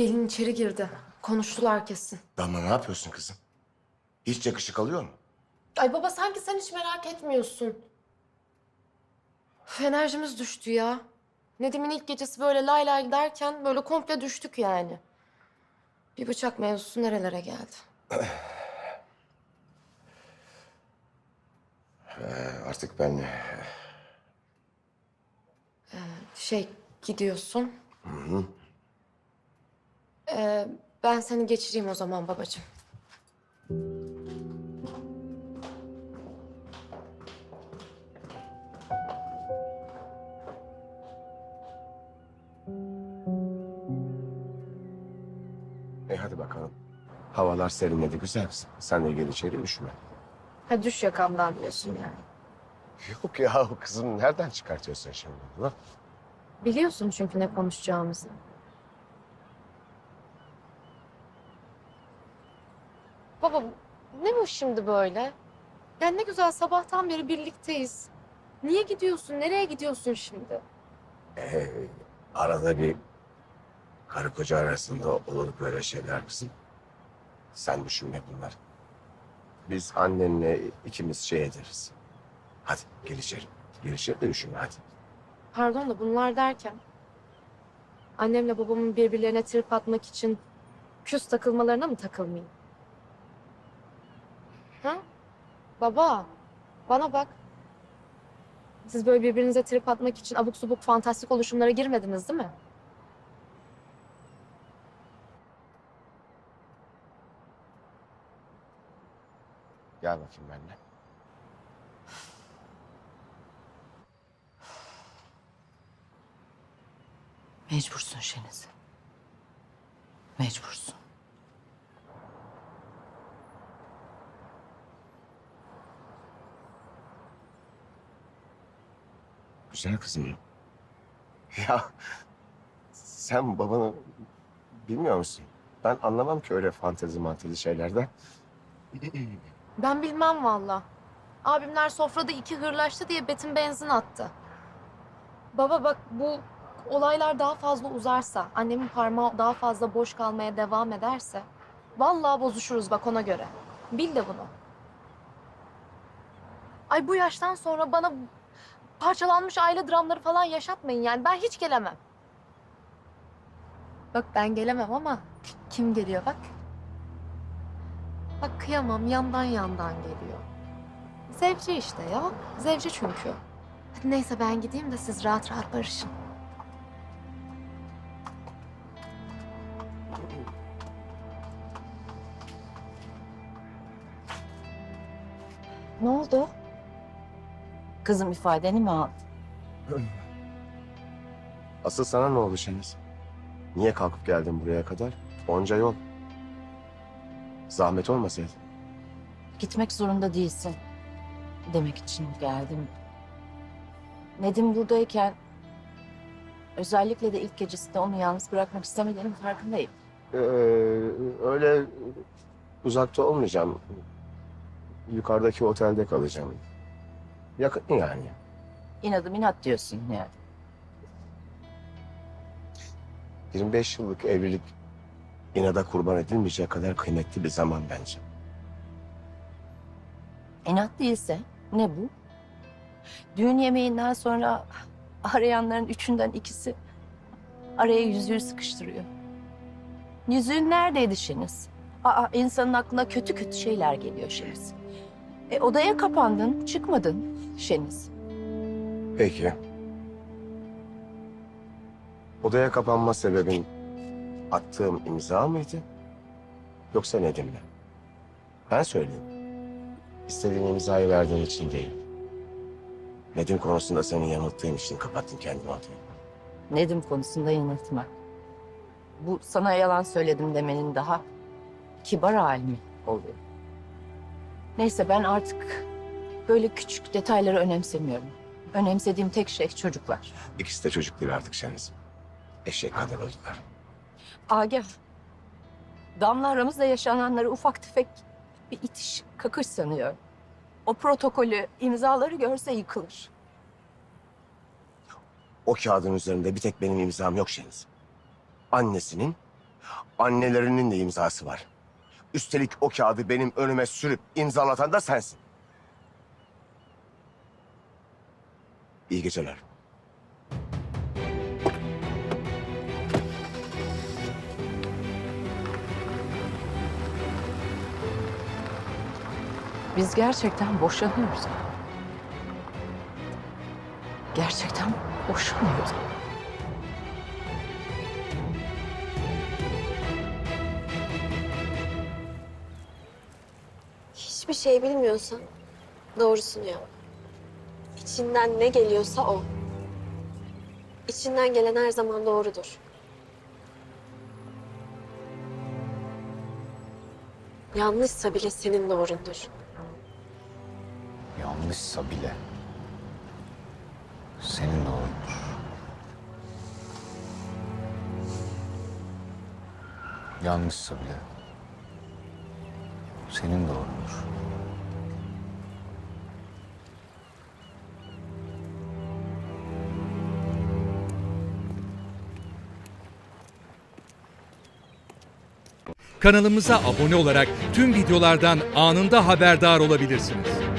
Gelin içeri girdi. Konuştular kesin. Damla ne yapıyorsun kızım? Hiç yakışık alıyor mu? Ay baba sanki sen hiç merak etmiyorsun. Üf, enerjimiz düştü ya. Nedim'in ilk gecesi böyle lay lay giderken böyle komple düştük yani. Bir bıçak mevzusu nerelere geldi? Ee, artık ben... Şey gidiyorsun. Ee, ben seni geçireyim o zaman babacığım. E hadi bakalım. Havalar serinledi güzel kızım. Sen de gel içeri üşüme. Ha düş yakamdan diyorsun yani. Yok ya kızım nereden çıkartıyorsun şimdi bunu? Biliyorsun çünkü ne konuşacağımızı. Baba ne bu şimdi böyle? Ya ne güzel sabahtan beri birlikteyiz. Niye gidiyorsun? Nereye gidiyorsun şimdi? Ee, arada bir karı koca arasında olur böyle şeyler kızım. Sen düşünme bunlar. Biz annenle ikimiz şey ederiz. Hadi gel içeri. Gel içeri de üşüme hadi. Pardon da bunlar derken... Annemle babamın birbirlerine trip atmak için küs takılmalarına mı takılmayayım? Ha? Baba, bana bak. Siz böyle birbirinize trip atmak için abuk subuk fantastik oluşumlara girmediniz değil mi? Gel bakayım benimle. Mecbursun Şeniz. Mecbursun. Güzel kızım. Ya sen babanı bilmiyor musun? Ben anlamam ki öyle fantezi mantezi şeylerden. Ben bilmem valla. Abimler sofrada iki hırlaştı diye Betim benzin attı. Baba bak bu olaylar daha fazla uzarsa, annemin parmağı daha fazla boş kalmaya devam ederse... ...vallahi bozuşuruz bak ona göre. Bil de bunu. Ay bu yaştan sonra bana parçalanmış aile dramları falan yaşatmayın yani. Ben hiç gelemem. Bak ben gelemem ama kim geliyor bak. Bak kıyamam yandan yandan geliyor. Zevci işte ya. Zevci çünkü. Hadi neyse ben gideyim de siz rahat rahat barışın. Ne oldu? Kızım ifadeni mi aldı? Asıl sana ne oldu Şeniz? Niye kalkıp geldin buraya kadar? Onca yol. Zahmet olmasaydı. Gitmek zorunda değilsin. Demek için geldim. Nedim buradayken özellikle de ilk gecesinde onu yalnız bırakmak istemediğinin farkındayım. Ee, öyle uzakta olmayacağım. Yukarıdaki otelde kalacağım. Yakın yani. İnadım inat diyorsun yani. 25 yıllık evlilik inada kurban edilmeyecek kadar kıymetli bir zaman bence. İnat değilse ne bu? Düğün yemeğinden sonra arayanların üçünden ikisi araya yüzüğü sıkıştırıyor. Yüzüğün neredeydi Şeniz? Aa, insanın aklına kötü kötü şeyler geliyor Şeniz. E, odaya kapandın, çıkmadın Şeniz. Peki. Odaya kapanma sebebin attığım imza mıydı? Yoksa Nedim mi? Ben söyleyeyim. İstediğin imzayı verdiğin için değil. Nedim konusunda seni yanılttığım için kapattın kendini odaya. Nedim konusunda yanıltma. Bu sana yalan söyledim demenin daha kibar hali mi oluyor? Neyse ben artık böyle küçük detayları önemsemiyorum. Önemsediğim tek şey çocuklar. İkisi de çocuk değil artık Şeniz. Eşek kadar oldular. Agah, Damla aramızda yaşananları ufak tefek bir itiş, kakış sanıyor. O protokolü, imzaları görse yıkılır. O kağıdın üzerinde bir tek benim imzam yok Şeniz. Annesinin Annelerinin de imzası var. Üstelik o kağıdı benim önüme sürüp imzalatan da sensin. İyi geceler. Biz gerçekten boşanıyoruz. Gerçekten boşanıyoruz. Hiçbir şey bilmiyorsan doğrusunu yap. İçinden ne geliyorsa o. İçinden gelen her zaman doğrudur. Yanlışsa bile senin doğrundur. Yanlışsa bile senin doğrundur. Yanlışsa bile senin doğrundur. Kanalımıza abone olarak tüm videolardan anında haberdar olabilirsiniz.